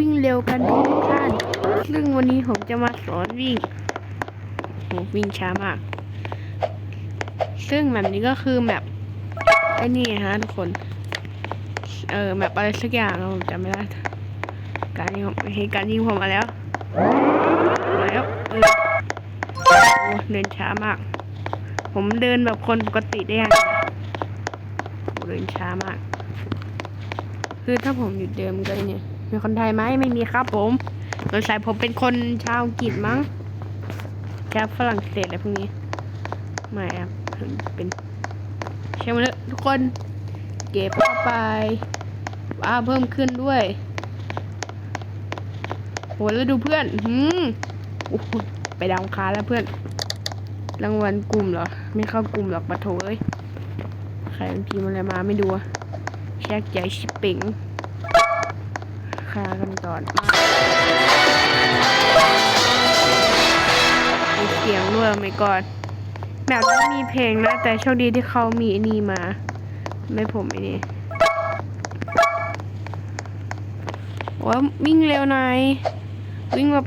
วิ่งเร็วกันทุกท่าน ซึ่งวันนี้ผมจะมาสอนวิ่งโหวิ่งช้ามาก ซึ่งแบบนี้ก็คือแมปไอ้นี่ฮะทุกคน เออแมปอะไรสักอย่างผมจำไม่ได้ การยิงผมเห็นการยิงผมมาแล้ว มาแล้วเออเดินช้ามาก ผมเดินแบบคนปกติได้ยังเดินช้ามาก คือถ้าผมหยุดเดิมก็เนี่ย มีคนไทยไหมไม่มีครับผมสงสัยผมเป็นคนชาวอังกฤษมั้งชาวฝรั่งเศสอะไรพวกนี้ไม่ครับเป็นใช่ไหมเลยทุกคน เก็บเข้าไปว้าเพิ่มขึ้นด้วยโหแล้วดูเพื่อนหืมโอ้โหไปดาวอังคาแล้วเพื่อน รางวัลกลุ่มเหรอ ไม่เข้ากลุ่มหรอกปะโถเอ้ยใครมันพิมพ์อะไรมาไม่ดูแชกใหญ่ชิปปิง คากันก่อนมีเสียงด้วยไม่ก่อนแบบไม่มีเพลงนะ แต่โชคดีที่เขามีอ้นี่มา ไม่ผมไอ้นี่ว่าวิ่งเร็วหน่อยวิ่งแบบ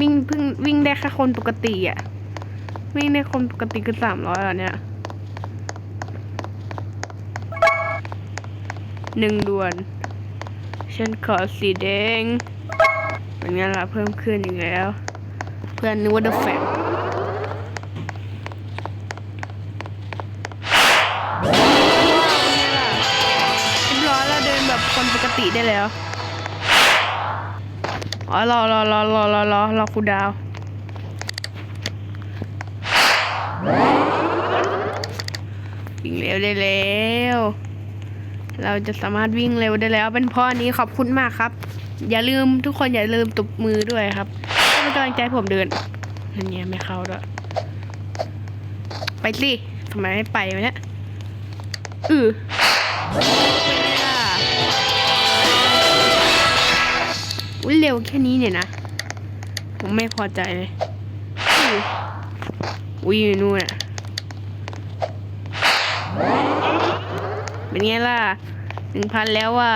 วิ่งเพิ่งวิ่งได้แค่คนปกติอะวิ่งได้คนปกติคือสามร้อยแล้วเนี่ยหนึ่งด่วน ฉันขอสีแดงเป็นไงล่ะเพิ่มขึ้นอีกแล้ว เพื่อนนึกว่า The Fact เรียบร้อยแล้วเดินแบบคนปกติได้แล้ว อ๋อรอรอรอรอรอรอรอคูดาววิ่งเร็วได้แล้ว เราจะสามารถวิ่งเร็วได้แล้ว เป็นเพ่อนี้ขอบคุณมากครับ อย่าลืมทุกคนอย่าลืมตบมือด้วยครับให้เป็นกำลังใจผมเดินอันเนี้ยไม่เข้าด้วย ไปสิทำไมไม่ไปวะเนี่ยอือไม่ได้ล่ะอุ๊ยเร็วแค่นี้เนี่ยนะ ผมไม่พอใจเลยอื้ออุ้ยอยู่นู่นอะ เป็นไงล่ะหนึ่งพันแล้วว่ะ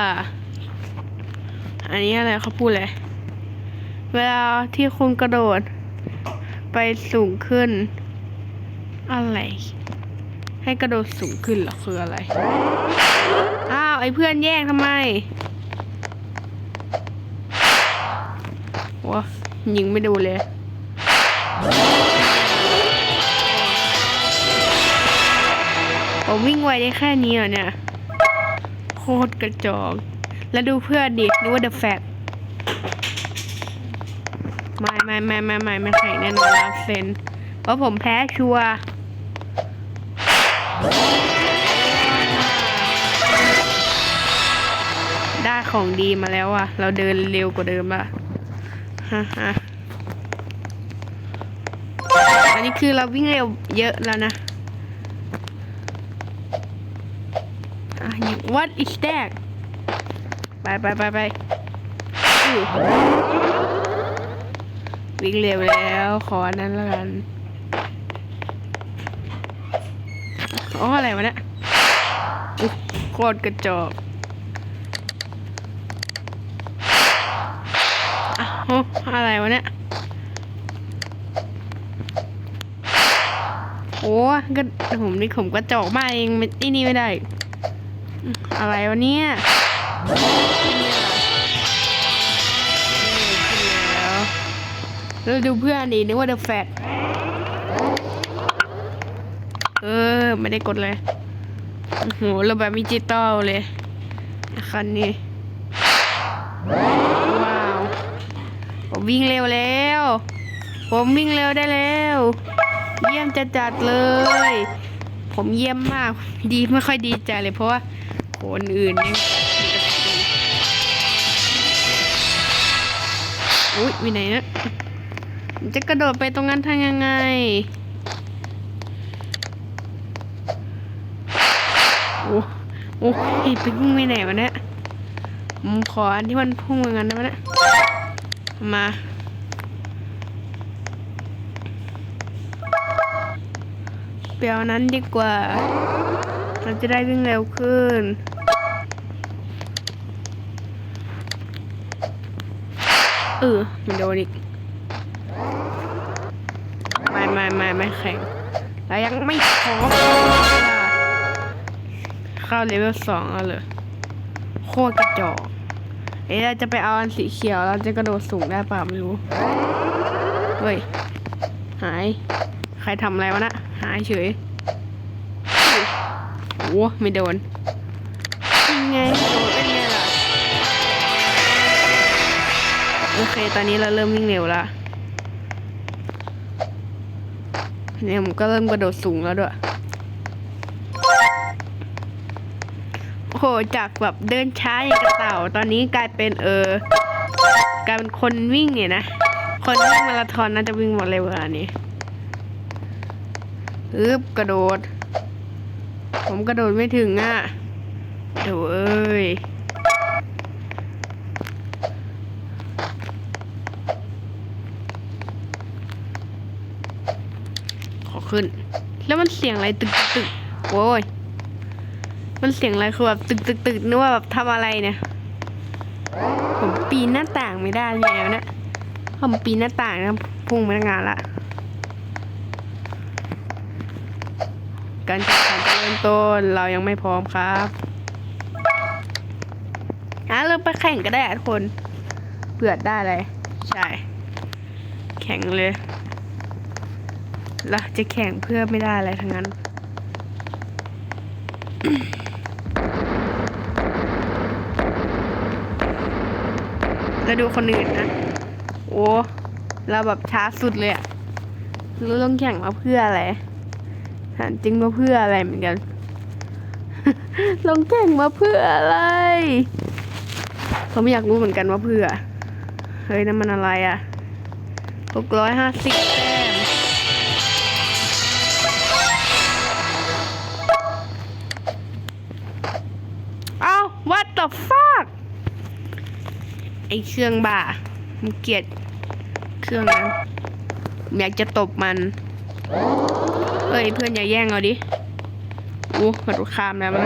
อันนี้อะไรเขาพูดเลย เวลาที่คุณกระโดด ไปสูงขึ้น อะไร ให้กระโดดสูงขึ้นเหรอคืออะไร อ้าว ไอ้เพื่อนแย่งทำไมวะยิงไม่ดูเลย ผมวิ่งไวได้แค่นี้เหรอเนี่ย โคตรกระจอก แล้วดูเพื่อนดินึกว่าเดอะแฟกไม่ไม่ไม่ไม่ไม่ไม่แข่งแน่นอนรับเซนเพราะผมแพ้ชัวร์ได้ของดีมาแล้วอะเราเดินเร็วกว่าเดิมละฮ่าฮ่าอันนี้คือเราวิ่งเร็วเยอะแล้วนะ อะยิง what is that ไปไปไปไปวิ่งเร็วแล้ว ขออันนั้นแล้วกันอ๋ออะไรวะเนี่ยโคตรกระจอกอ้อะไรวะเนี่ย โอ้ก็ผมนี่ผมกระจอกมากเองไม่นี่นี่ไม่ได้ อะไรวะเนี่ยเราดูเพื่อนดีนึกว่าเดอะแฟตเออ ไม่ได้กดเลยโอ้โหเราแบบดิจิตอลเลย คันนี้ ว้าว ผมวิ่งเร็วแล้ว ผมวิ่งเร็วได้แล้ว เยี่ยมจะจัดเลย ผมเยี่ยมมาก ดีไม่ค่อยดีใจเลยเพราะว่า คนอื่นนี่อุ้ยวิไหนนะจะกระโดดไปตรงนั้นทางยังไง โอ้โอ้ยไปพุ่งไปไหนวะเนี่ยผมขออันที่มันพุ่งเหมือนกันได้ไหมเนี่ยมาเปลี่ยวนนั้นดีกว่า เราจะได้วิ่งเร็วขึ้น เออมันโดนอีกไม่ไม่ไม่ไม่แข็งแล้วยังไม่พอเข้าเลเวลสองแล้วเลยโคตรกระจอกเอ๊ะเราจะไปเอาอันสีเขียวเราจะกระโดดสูงได้ป่าไม่รู้เฮ้ยหาย ใครทำอะไรวะนะหายเฉยโอ้ไม่โดน อเค ตอนนี้เราเริ่มวิ่งเร็วละเนี่ยผมก็เริ่มกระโดดสูงแล้วด้วย โอ้โห จากแบบเดินช้าอย่างกระเต่า ตอนนี้กลายเป็นเออกลายเป็นคนวิ่งเนี่ยนะ คนวิ่งมาราธอนน่าจะวิ่งหมดเร็วกว่านี้อึบกระโดด ผมกระโดดไม่ถึงอะโถเอ้ย ขึ้น แล้วมันเสียงอะไรตึกตึกตึกโอ้ยมันเสียงอะไรคือแบบตึกตึกตึกนึกว่าแบบทำอะไรเนี่ยผมปีนหน้าต่างไม่ได้ไงวเนี่ยผมปีนหน้าต่างนะพุ่งมาตั้งานละการแข่งขันจะเริ่มต้นเรายังไม่พร้อมครับอะเริ่มไปแข่งก็ได้ทุกคนเผื่อได้เลย ใช่ แข่งเลย เราจะแข่งเพื่อไม่ได้อะไรทั้งนั้นแล้วดูคนอื่นนะ โอ้ เราแบบช้าสุดเลยอะเราต้องแข่งมาเพื่ออะไรถามจริงมาเพื่ออะไรเหมือนกันลงแข่งมาเพื่ออะไรผมอยากรู้เหมือนกันว่าเพื่อ เฮ้ยนั่นมันอะไรอะหกร้อยห้าสิบ what the fuck ไอเครื่องบ้าผมเกลียดเครื่องนั้นอยากจะตบมันเฮ้ยเพื่อนอย่าแย่งเอาดิอู้มันดูข้ามแล้วมัน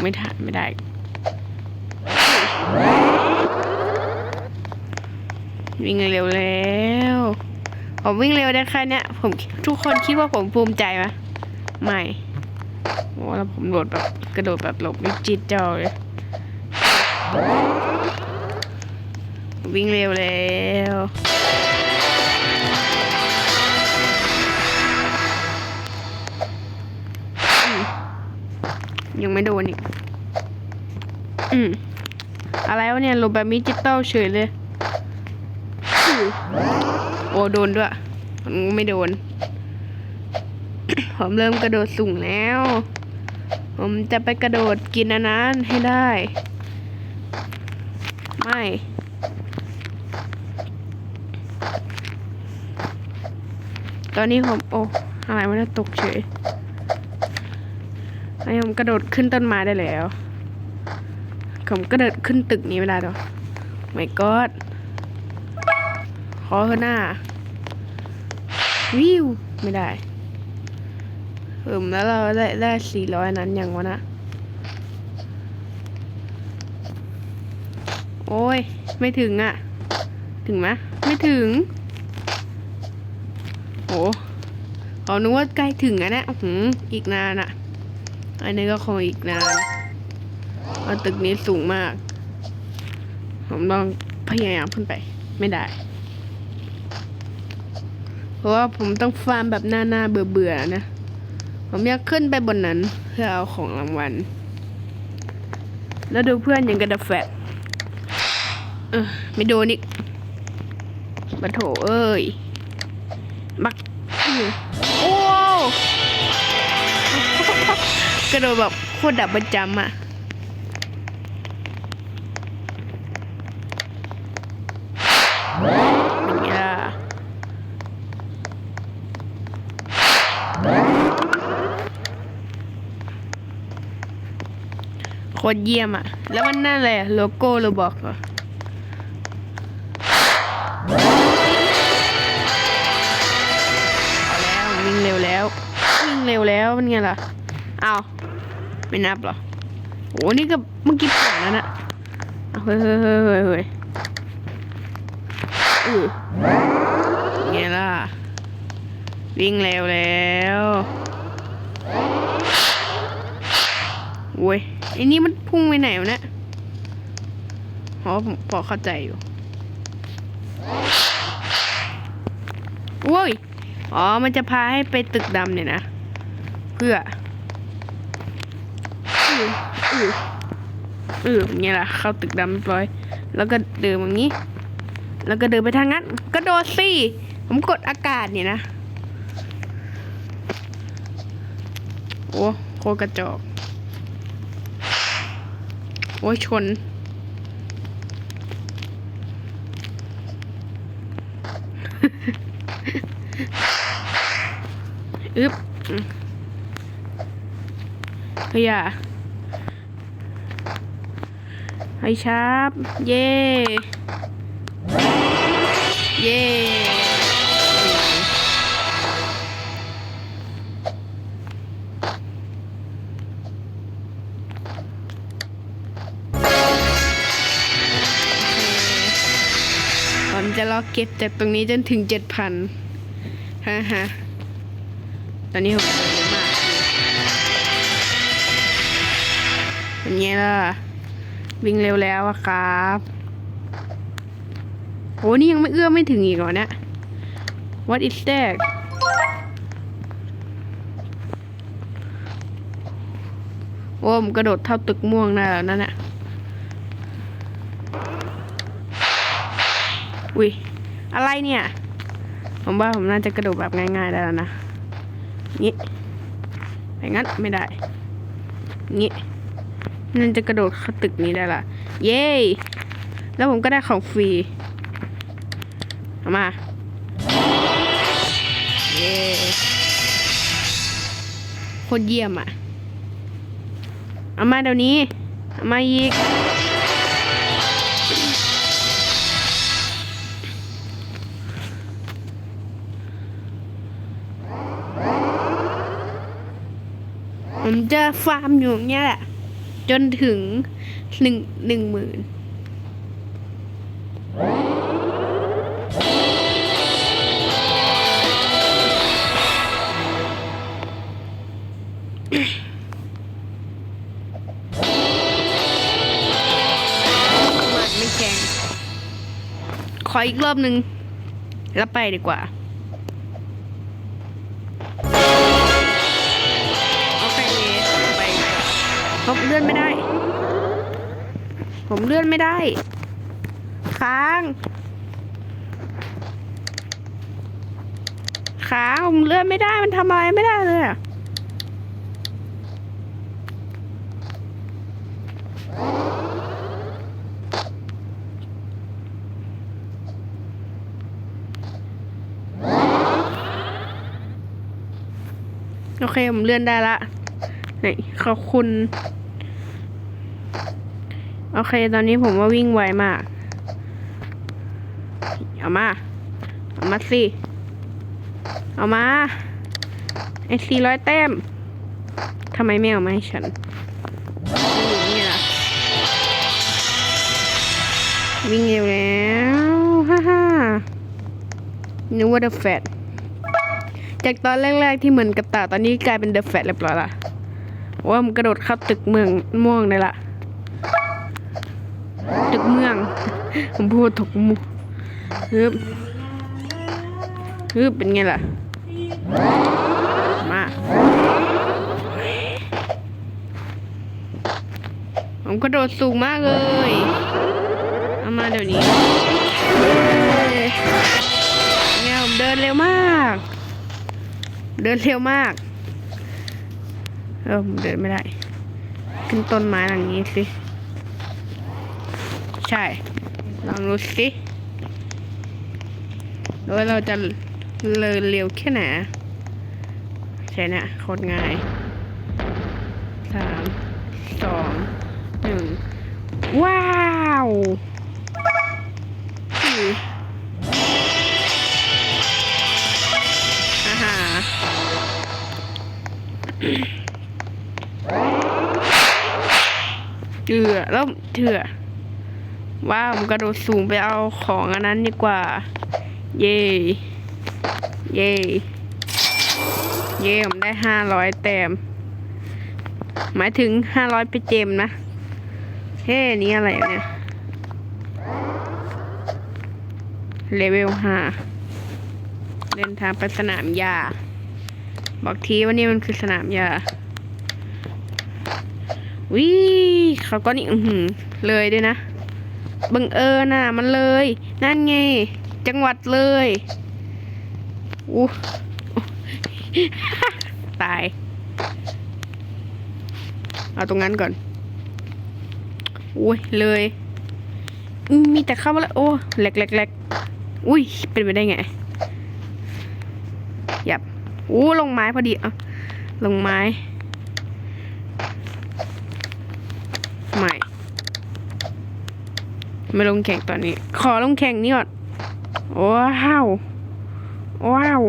ไม่ทันไม่ได้ วิ่งเร็วแล้วผมวิ่งเร็วได้แค่เนี้ยผมทุกคนคิดว่าผมภูมิใจไหมไม่ โอ้แล้วผมโดดแบบกระโดดแบบหลบวิจิตเจ้าเลย วิ่งเร็วแล้วยังไม่โดนอีก อืม อะไรวะเนี่ยหลบแบบมิจิตอลเฉยเลย โอ้โดนด้วยมันไม่โดน ผมเริ่มกระโดดสูงแล้ว ผมจะไปกระโดดกินอันนั้นให้ได้ ไม่ ตอนนี้ผมโอ้อะไรมันตกเฉยไอ้ผมกระโดดขึ้นต้นไม้ได้แล้ว ผมกระโดดขึ้นตึกนี้ไม่ได้หรอไม่กอดขอเถอะหน้า วิว ไม่ได้ อิ่มแล้วเราได้ได้สี่ร้อยนั้นยังวะนะ โอ้ย ไม่ถึงอะ่ะ ถึงไหมไม่ถึง โอ้เขานึกว่าใกล้ถึงอะนะหืมอีกนานอะอันนี้ก็คงอีกนานเพราตึกนี้สูงมาก ผมต้องพยายามขึ้นไป ไม่ได้ เพราะว่าผมต้องฟาร์มแบบหน้าหน้าเบื่อเบื่อๆนะ ผมอยากขึ้นไปบนนั้น เพื่อเอาของรางวัล แล้วดูเพื่อนยังกระดับแฟดเออไม่โดนอีกบัโถเอ้ย บักโอ้กระโดดแบบโคตรดับประจำอะเป็นไงล่ะ โคตรเยี่ยมอะแล้วมันนั่นเลยโลโก้โรบอกอเอาแล้ววิ่งเร็วแล้ววิ่งเร็วแล้วเป็นไงล่ะเอาไม่นับหรอโอ้นี่ก็เมื่อกี้ผ่านแล้วนะเฮ้ยเฮ้ยเฮ้ยเฮ้ยเอือไงล่ะวิ่งเร็วแล้วโว้ย อ้นี่มันพุ่งไปไหนวะเนี่ยอ๋อผมพอเข้าใจอยู่โว้ย อ๋อ มันจะพาให้ไปตึกดำเนี่ยนะ เพื่ออืออืออืออย่างเงี้ยล่ะ เข้าตึกดำเรียบร้อย แล้วก็เดินอย่างนี้ แล้วก็เดินไปทางนั้น กระโดดสิ ผมกดอากาศเนี่ยนะ โอ้โคกระจอก โอ้ยชน อึ๊บอืมเฮียไอชาร์ปเย่ เย่ เก็บจากตรงนี้จนถึงเจ็ดพันฮ่าฮ่าตอนนี้ผมเร็วมากเป็นไงล่ะ วิ่งเร็วแล้วอะครับโหนี่ยังไม่เอื้อไม่ถึงอีกเหรอเนี่ย What is that โอ้มกระโดดเท่าตึกม่วงได้แล้วนั่นน่ะ อุ้ยอะไรเนี่ย ผมว่าผมน่าจะกระโดดแบบง่ายๆได้แล้วนะงี้ไปงั้นไม่ได้งี้นั่นจะกระโดดเข้าตึกนี้ได้ละเย้แล้วผมก็ได้ของฟรีเอามาเย้โคตรเยี่ยมอะเอามาเดี๋ยวนี้เอามาอีก ผมจะฟาร์มอยู่อย่างเงี้ยแหละ จนถึงหนึ่งหนึ่งหมื่นมันไม่แข็งขออีกรอบหนึ่งแล้วไปดีกว่า ผมเลื่อนไม่ได้ ผมเลื่อนไม่ได้ ค้าง ค้างผมเลื่อนไม่ได้มันทำอะไรไม่ได้เลยอะโอเค ผมเลื่อนได้ละนี่ขอบคุณ โอเค ตอนนี้ผมว่าวิ่งไวมาก เอามา เอามาสิ เอามา ไอ้สี่ร้อยแต้มทำไมไม่เอามาให้ฉัน นี่ล่ะ วิ่งเร็วแล้ว ฮ่าฮ่านึกว่าเดอะแฟตจากตอนแรก ๆ ที่เหมือนกับตาตอนนี้กลายเป็นเดอะแฟตเรียบร้อยละว่ามันกระโดดเข้าตึกเมืองม่วงได้ละ ตึกเมือง ผมพูดถูกมุฮึบฮึบเป็นไงล่ะ มา ผมกระโดดสูงมากเลย เอามาเดี๋ยวนี้เงี้ยผมเดินเร็วมาก เดินเร็วมาก เออผมเดินไม่ได้ ขึ้นต้นไม้อย่างนี้สิ ใช่ ลองดูสิว่าเราจะเลยเร็วแค่ไหนใช่นะโคตรง่ายสามสองหนึ่งว้าวสี่อาหาเถื่อแล้วเถื่อ ว้าวผมกระโดดสูงไปเอาของอันนั้นดีกว่า เย่เย่เย่ผมได้ห้าร้อยแต้มหมายถึงห้าร้อยไปเจมนะ เฮ้นี่อะไรเนี่ยเลเวลห้าเดินทางไปสนามหญ้าบอกทีว่านี่มันคือสนามหญ้าวิเขาก็นี่อือเลยด้วยนะ บังเอิญน่ะ มันเลย นั่นไง จังหวัดเลยอู้ตาย เอาตรงนั้นก่อนอุ้ยเลย มีแต่เข้ามาแล้ว โอ้แหลกแหลกแหลกอุ้ย เป็นไปได้ไงหยับอู้ลงไม้พอดีอะลงไม้ ไม่ลงแข่งตอนนี้ ขอลงแข่งนี่ก่อนว้าวว้าว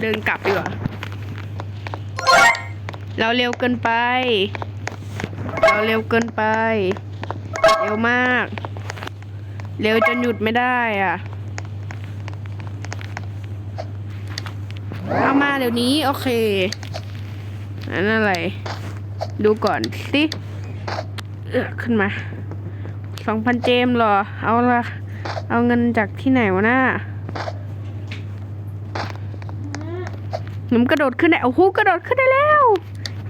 เดินกลับดีกว่าเราเร็วเกินไป เราเร็วเกินไป เร็วมาก เร็วจนหยุดไม่ได้อะเอามาเดี๋ยวนี้ โอเค อันนั้นอะไร ดูก่อนสิ เออขึ้นมา สองพันเจมส์เหรอ เอาละ เอาเงินจากที่ไหนวะน่าหนุ่มกระโดดขึ้นได้ โอ้โห กระโดดขึ้นได้แล้ว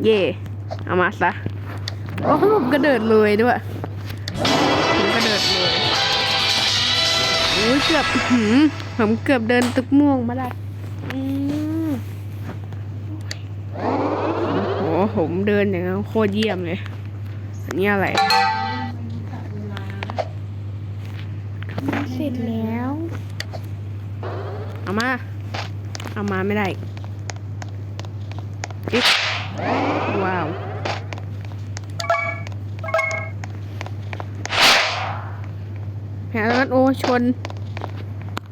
เย่เอามาซะ โอ้โหผมกระโดดเลยด้วยผมกระโดดเลยโอ้ยเกือบอื้อหือผมเกือบเดินตึกม่วงมาได้อืมโอ้โหผมเดินอย่างนั้นโคตรเยี่ยมเลย อันนี้อะไร เส ร็จแล้ว เอามา เอามาไม่ได้อิ๊ว้าวแผลแล้วโอชน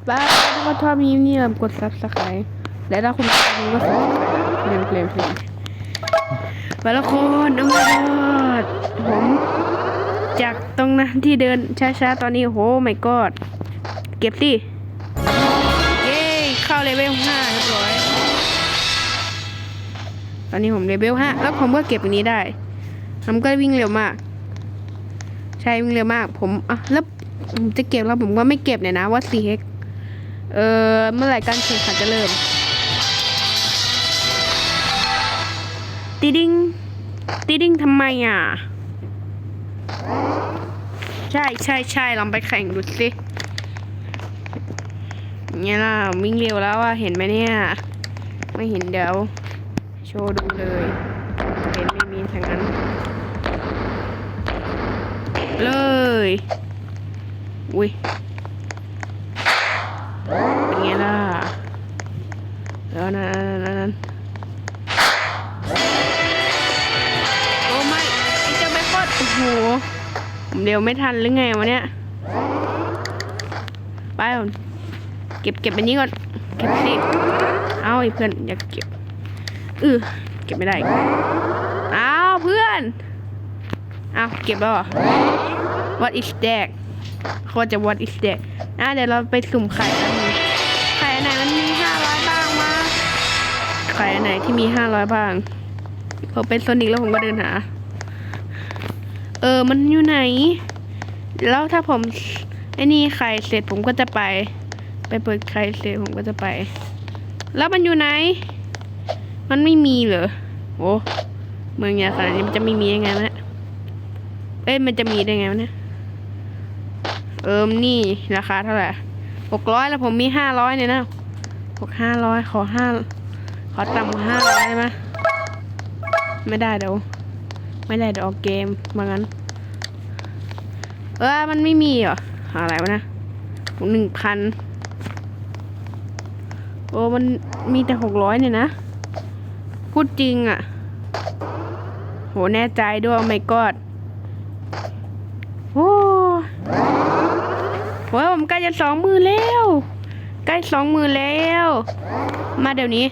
บ้าถ้าก็ชอบมีนี่แบบกดซับสไครต์และถ้าคุณชอบก็ซับสไครต์เร็วเร็วเร็วไปล้วคนโอ้ my god ผมจากตรงนั้นที่เดินช้าๆ ตอนนี้โหไม่ god เก็บสิเย้เข้าเลเวลห้าเรียบร้อยตอนนี้ผมเลเวลห้าแล้วผมก็เก็บอันนี้ได้ผมก็วิ่งเร็วมาก ใช่วิ่งเร็วมาก ผมอะแล้วผมจะเก็บแล้วผมก็ไม่เก็บเนี่ยนะว่าซีเฮกเออเมื่อไหร่การแข่งขันจะเริ่มตีดิ้งตีดิ้งทำไมอะ ใช่ใช่ใช่ลองไปแข่งดูสิ เนี่ยล่ะวิ่งเร็วแล้วอะเห็นไหมเนี่ย ไม่เห็นเดี๋ยว โชว์ดูเลย เห็นไม่มีทางนั้น เลยอุ้ยเป็นไงล่ะแล้วนั้นนั้นนั้นโอ้ไม่ไอเจ้าแบคอนโอ้โหผมเร็วไม่ทันหรือไงวะเนี่ย ไปก่อน เก็บเก็บอันนี้ก่อน เก็บสิเอาไอ้เพื่อนอยากเก็บเออเก็บไม่ได้เอาเพื่อนเอาเก็บแล้วเหรอ what is that เขาจะ what is that อะเดี๋ยวเราไปสุ่มไข่กันงไข่อันไหนมันมีห้าร้อยบ้างมาไข่อันไหนที่มีห้าร้อยบ้างผมเป็นโซนิกแล้วผมก็เดินหา เออมันอยู่ไหน แล้วถ้าผมไอ้นี่ไข่เสร็จผมก็จะไป ไปเปิดไข่เสร็จผมก็จะไป แล้วมันอยู่ไหน มันไม่มีเหรอโอ้เมืองใหญ่ขนาดนี้มันจะไม่มียังไงวะเนี่ยเอ้ยมันจะมีได้ไงวะเนี่ยเอิมนี่ราคาเท่าไหร่หกร้อยแล้วผมมีห้าร้อยเนี่ยนะหกห้าร้อยขอห้าขอต่ำห้าร้อยได้ไหมไม่ได้เดี๋ยวไม่ได้เดี๋ยวออกเกมมางั้น เออมันไม่มีเหรออะไรวะนะหนึ่งพัน โอ้มันมีแต่หกร้อยเนี่ยนะ พูดจริงอะ่ะ โหแน่ใจด้วยไม่กอดโอ้โหผมใกล้จะสองมือแล้ว ใกล้สองมือแล้ว มาเดี๋ยวนี้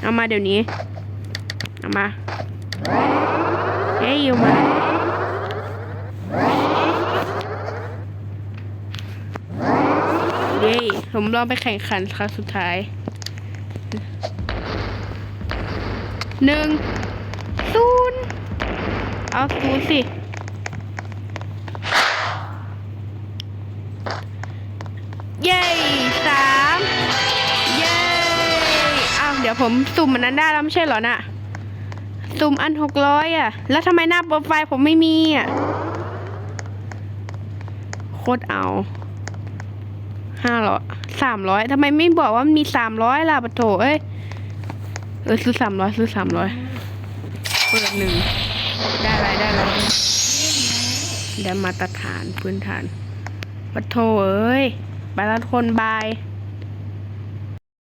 เอามาเดี๋ยวนี้ เอามา เฮ้ยอยู่มา เย้ ผมลองไปแข่งขันครั้งสุดท้ายหนึ่งศูนย์เอาศูนย์สิเย้สามเย้อาเดี๋ยวผมสุ่มอันนั้นได้แล้วไม่ใช่เหรอน่ะสุ่มอันหกร้อยอะ แล้วทำไมหน้าโปรไฟล์ผมไม่มีอะ โคตรเอาห้าร้อย สามร้อยทำไมไม่บอกว่ามีสามร้อยล่ะปะโถเอ้ยเออซื้อสามร้อยซื้อสามร้อยเปิดหนึ่งได้ไรได้ไรได้มาตรฐานพื้นฐานปะโถเอ้ยไปแล้วทุกคนบาย